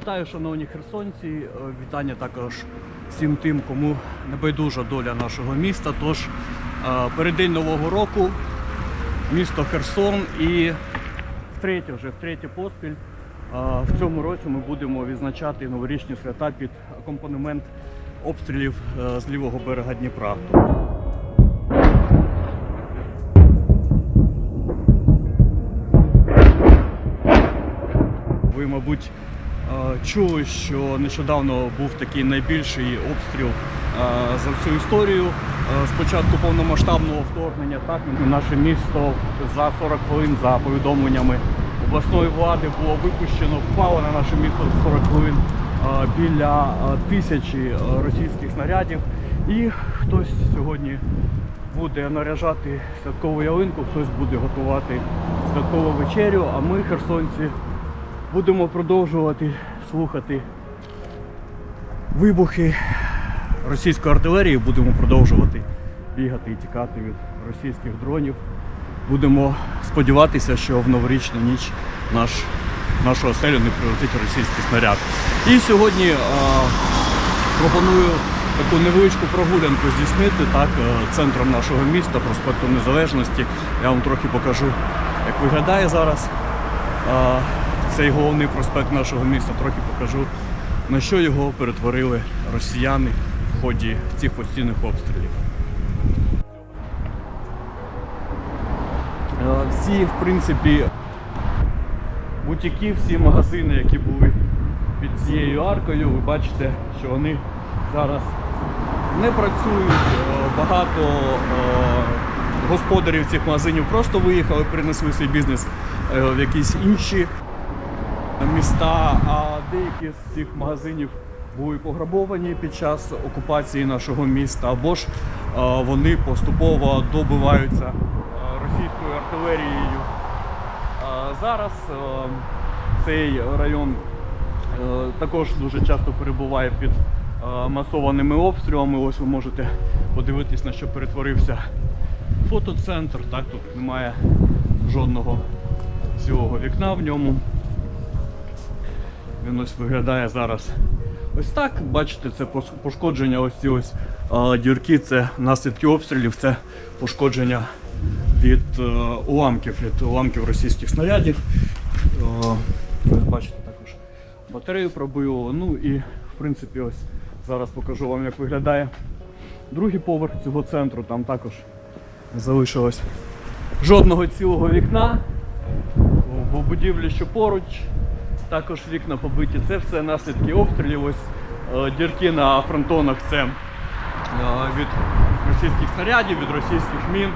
Вітаю, шановні херсонці. Е, Вітання також всім тим, кому не байдужа доля нашого міста. Тож е, переддень Нового року, місто Херсон і втретє, вже втретє поспіль. е, В цьому році ми будемо відзначати новорічні свята під акомпанемент обстрілів з лівого берега Дніпра. Ви, мабуть, чули, що нещодавно був такий найбільший обстріл е, за всю історію. Е, Спочатку повномасштабного вторгнення, так наше місто за 40 хвилин за повідомленнями обласної влади було випущено, впало на наше місто за 40 хвилин е, біля е, тисячі е, російських снарядів. І хтось сьогодні буде наряжати святкову ялинку, хтось буде готувати святкову вечерю, а ми, херсонці, будемо продовжувати слухати вибухи російської артилерії, будемо продовжувати бігати і тікати від російських дронів. Будемо сподіватися, що в новорічну ніч наш, нашу оселю не прилетить російський снаряд. І сьогодні е, пропоную таку невеличку прогулянку здійснити так, е, центром нашого міста, проспектом Незалежності. Я вам трохи покажу, як виглядає зараз е, цей головний проспект нашого міста. Трохи покажу, на що його перетворили росіяни в ході цих постійних обстрілів. Е, Всі, в принципі, бутіки, всі магазини, які були під цією аркою, ви бачите, що вони зараз не працюють. Е, Багато е, господарів цих магазинів просто виїхали, перенесли свій бізнес в якісь інші міста, а деякі з цих магазинів були пограбовані під час окупації нашого міста, або ж вони поступово добиваються російською артилерією. Зараз цей район також дуже часто перебуває під масованими обстрілами. Ось ви можете подивитись, на що перетворився фотоцентр. Так, тут немає жодного цілого вікна в ньому. Він ось виглядає зараз ось так. Бачите, це пошкодження, ось ці ось е, дірки, це наслідки обстрілів, це пошкодження від е, уламків, від уламків російських снарядів. Е, ось бачите також батарею пробило. Ну і в принципі ось зараз покажу вам, як виглядає другий поверх цього центру. Там також не залишилось жодного цілого вікна. В будівлі, що поруч, також вікна побиті. Це все наслідки обстрілів. Ось е, дірки на фронтонах це е, від російських снарядів, від російських мін.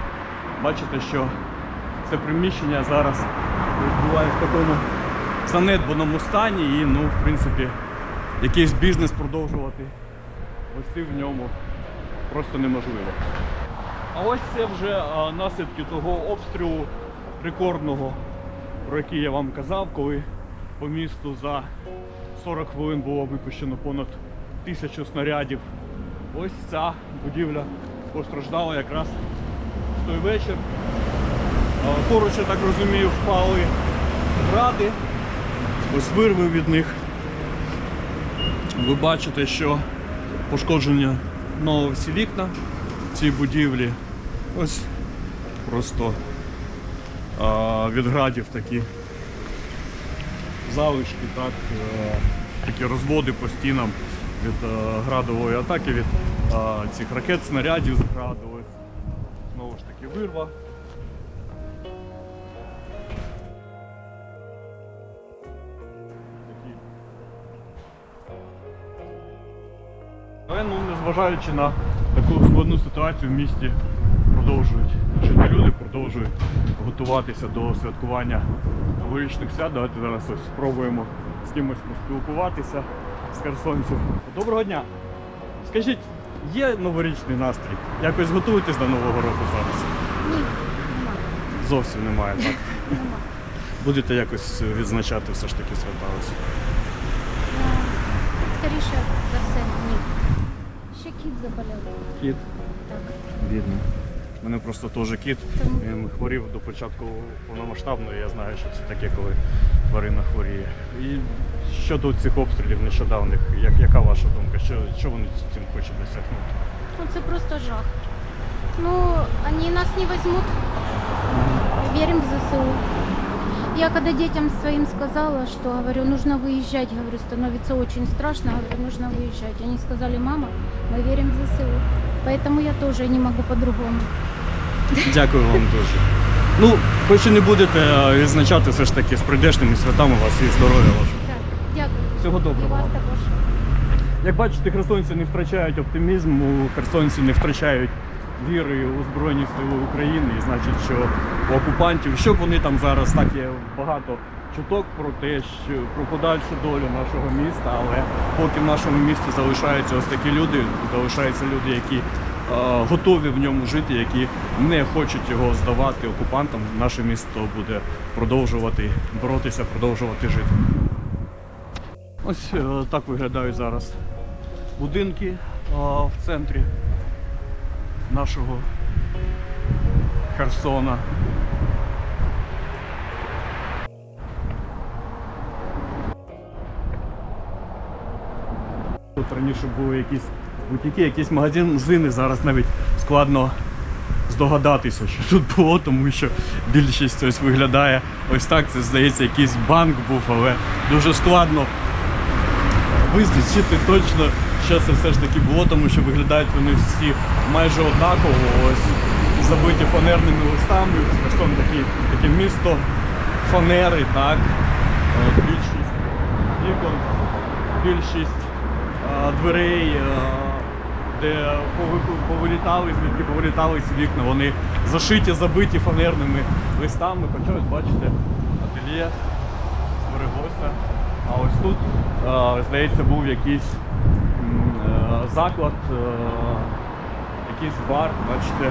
Бачите, що це приміщення зараз перебуває в такому занедбаному стані і, ну, в принципі, якийсь бізнес продовжувати вести в ньому просто неможливо. А ось це вже наслідки того обстрілу рекордного, про який я вам казав, коли по місту за 40 хвилин було випущено понад тисячу снарядів. Ось ця будівля постраждала якраз в той вечір. Поруч, я так розумію, впали гради, ось вирви від них. Ви бачите, що пошкодження знову всі вікна цій будівлі. Ось просто від градів такі залишки, так, е, такі розводи по стінам від е, градової атаки, від е, цих ракет, снарядів з граду. Знову ж таки вирва. Ну, незважаючи на таку складну ситуацію в місті, продовжують жити люди, продовжують готуватися до святкування новорічних свят. Давайте зараз ось спробуємо з кимось поспілкуватися з херсонців. Доброго дня! Скажіть, є новорічний настрій? Якось готуєтесь до Нового року зараз? Ні, нема. Зовсім немає, так? Будете якось відзначати все ж таки свята ось? Е, Скоріше за все, ні. Ще кіт заболів. Кіт, Так. бідний У мене просто теж кіт. Він хворів до початку повномасштабної. Я знаю, що це таке, коли тварина хворіє. І щодо цих обстрілів нещодавних, як, яка ваша думка? Що, що вони цим хочуть досягнути? Ну, це просто жах. Ну, они нас не возьмут. Верим в ЗСУ. Я когда детям своим сказала, что, говорю, нужно выезжать, говорю, становится очень страшно, говорю, нужно выезжать. Они сказали, мама, мы верим в ЗСУ. Поэтому я тоже не могу по-другому. Дякую вам дуже. Ну, хоч і не будете а, відзначати все ж таки з прийдешними святами вас і здоров'я вашого. Так, дякую. Всього І доброго. вас також. Як бачите, херсонці не втрачають оптимізму, херсонці не втрачають віри у Збройні Сили України. І значить, що у окупантів, що вони там зараз так є багато чуток про те, що про подальшу долю нашого міста, але поки в нашому місті залишаються ось такі люди, залишаються люди, які е, готові в ньому жити, які не хочуть його здавати окупантам, наше місто буде продовжувати боротися, продовжувати жити. Ось е, так виглядають зараз будинки в центрі нашого Херсона. Тут раніше були якісь бутіки, якісь магазини, зараз навіть складно здогадатися, що тут було, тому що більшість ось виглядає ось так. Це здається, якийсь банк був, але дуже складно визначити точно, що це все ж таки було, тому що виглядають вони всі майже однаково. Ось забиті фанерними листами. Херсон такий, таке місто фанери, так. Більшість вікон, більшість дверей, де повилітали, звідки повилітали ці вікна, вони зашиті, забиті фанерними листами. Хоча ось бачите, ательє збереглося. А ось тут, е, здається, був якийсь е, заклад, е, якийсь бар, бачите.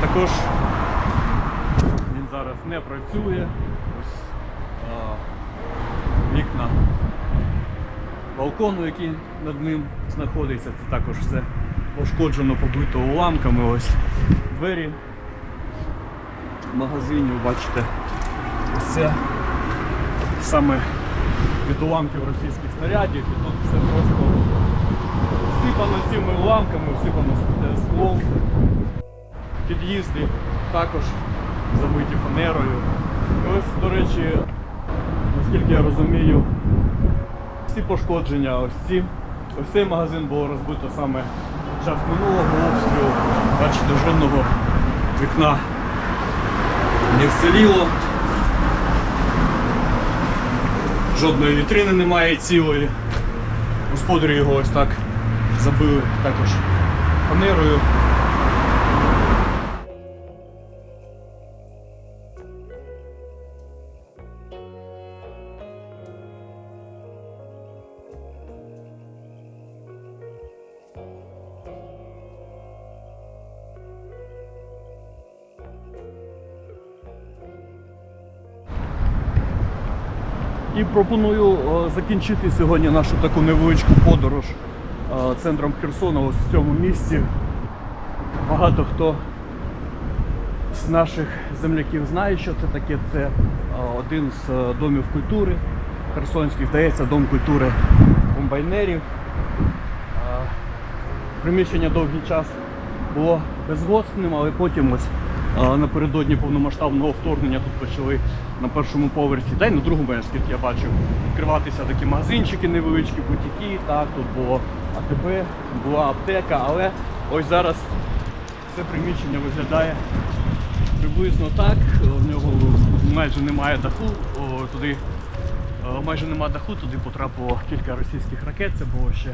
Також він зараз не працює. Ось вікна балкону, який над ним знаходиться, це також все пошкоджено, побито уламками. Ось двері магазинів, бачите, ось це саме від уламків російських снарядів. І тут все просто всипано цими уламками, всипано е, склом. Під'їзди також забиті фанерою. І ось, до речі, наскільки я розумію, всі пошкодження, ось ці. Ось цей магазин було розбито саме час минулого обстрілу. Бачите, жодного вікна не вціліло. Жодної вітрини немає цілої. Господарі його ось так забили також фанерою. І пропоную е, закінчити сьогодні нашу таку невеличку подорож е, центром Херсона, ось в цьому місці. Багато хто з наших земляків знає, що це таке. Це е, один з домів культури херсонських, здається, дом культури комбайнерів. Приміщення довгий час було безгоспним, але потім ось напередодні повномасштабного вторгнення тут почали на першому поверсі, та й на другому, наскільки я бачив, відкриватися такі магазинчики невеличкі, бутіки. Так, тут було АТБ, була аптека, але ось зараз це приміщення виглядає приблизно так. В нього майже немає даху, О, туди е, майже немає даху, туди потрапило кілька російських ракет. Це було ще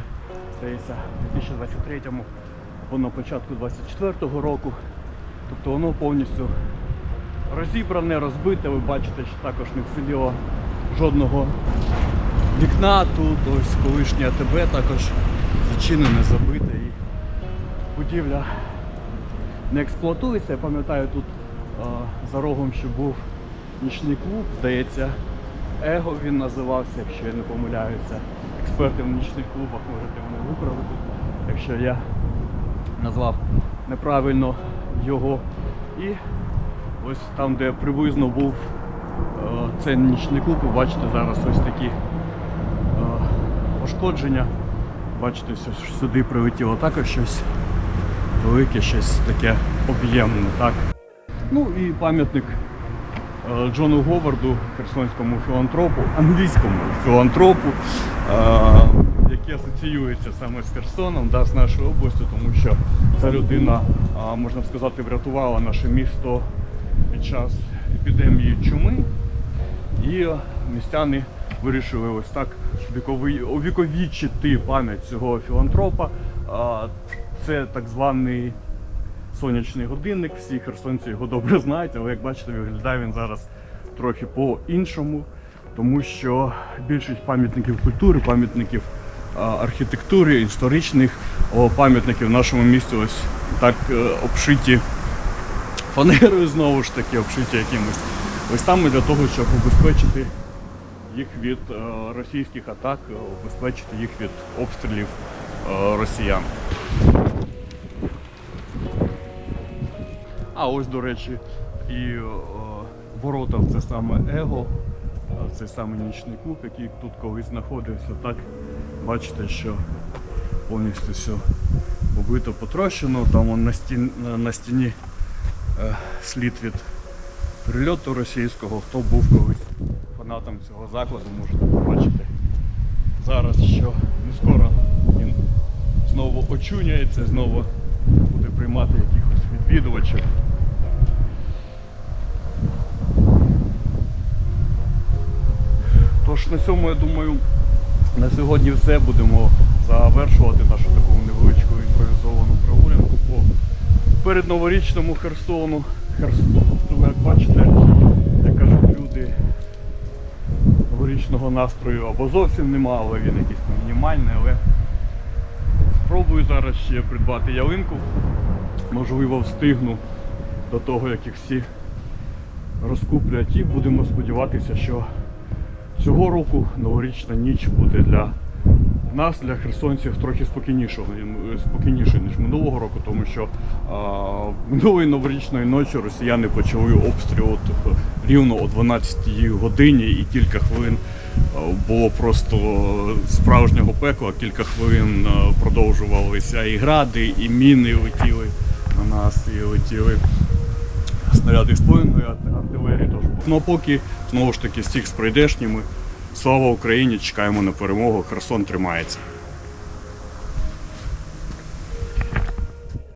здається, у 2023-му або на початку 24-го року. Тобто воно повністю розібране, розбите. Ви бачите, що також не вціліло жодного вікна. Тут ось колишнє АТБ також зачинене, забите і будівля не експлуатується. Я пам'ятаю, тут а, за рогом ще був нічний клуб, здається, Его він називався, якщо я не помиляюся. Експерти в нічних клубах можете мене виправити, якщо я назвав неправильно його. І ось там, де приблизно був е, цей нічний клуб, ви бачите зараз ось такі е, пошкодження. Бачите, ось сюди прилетіло також щось велике, щось таке об'ємне. Так? Ну і пам'ятник е, Джону Говарду, херсонському філантропу, англійському філантропу, який асоціюється саме з Херсоном, да, з нашою областю, тому що ця людина, можна сказати, врятувала наше місто під час епідемії чуми. І містяни вирішили ось так увіковічити пам'ять цього філантропа. Це так званий сонячний годинник. Всі херсонці його добре знають, але як бачите, виглядає він зараз трохи по-іншому, тому що більшість пам'ятників культури, пам'ятників архітектури, історичних пам'ятників в нашому місті ось так е, обшиті фанерою знову ж таки, обшиті якимось листами для того, щоб убезпечити їх від е, російських атак, е, убезпечити їх від обстрілів е, росіян. А ось, до речі, і е, ворота це саме Его, е, в цей саме нічний клуб, який тут колись знаходився. Так, бачите, що повністю все побито, потрощено. Там на, стін, на стіні е, слід від прильоту російського. Хто був колись фанатом цього закладу, можете побачити зараз, що не скоро він знову очуняється, знову буде приймати якихось відвідувачів. Тож на цьому, я думаю, на сьогодні все. Будемо завершувати нашу таку невеличку імпровізовану прогулянку по передноворічному Херсону. Херсону, як бачите, як кажуть люди, новорічного настрою або зовсім нема, але він якийсь мінімальний, але спробую зараз ще придбати ялинку. Можливо, встигну до того, як їх всі розкуплять. І будемо сподіватися, що цього року новорічна ніч буде для нас, для херсонців, трохи спокійніше, ніж минулого року, тому що а, минулої новорічної ночі росіяни почали обстріл от, е, рівно о 12 годині і кілька хвилин було просто справжнього пекла, кілька хвилин продовжувалися і гради, і міни летіли на нас, і летіли снаряди з повної артилерії. Ну а поки знову ж таки стік з прийдешніми. Слава Україні! Чекаємо на перемогу. Херсон тримається.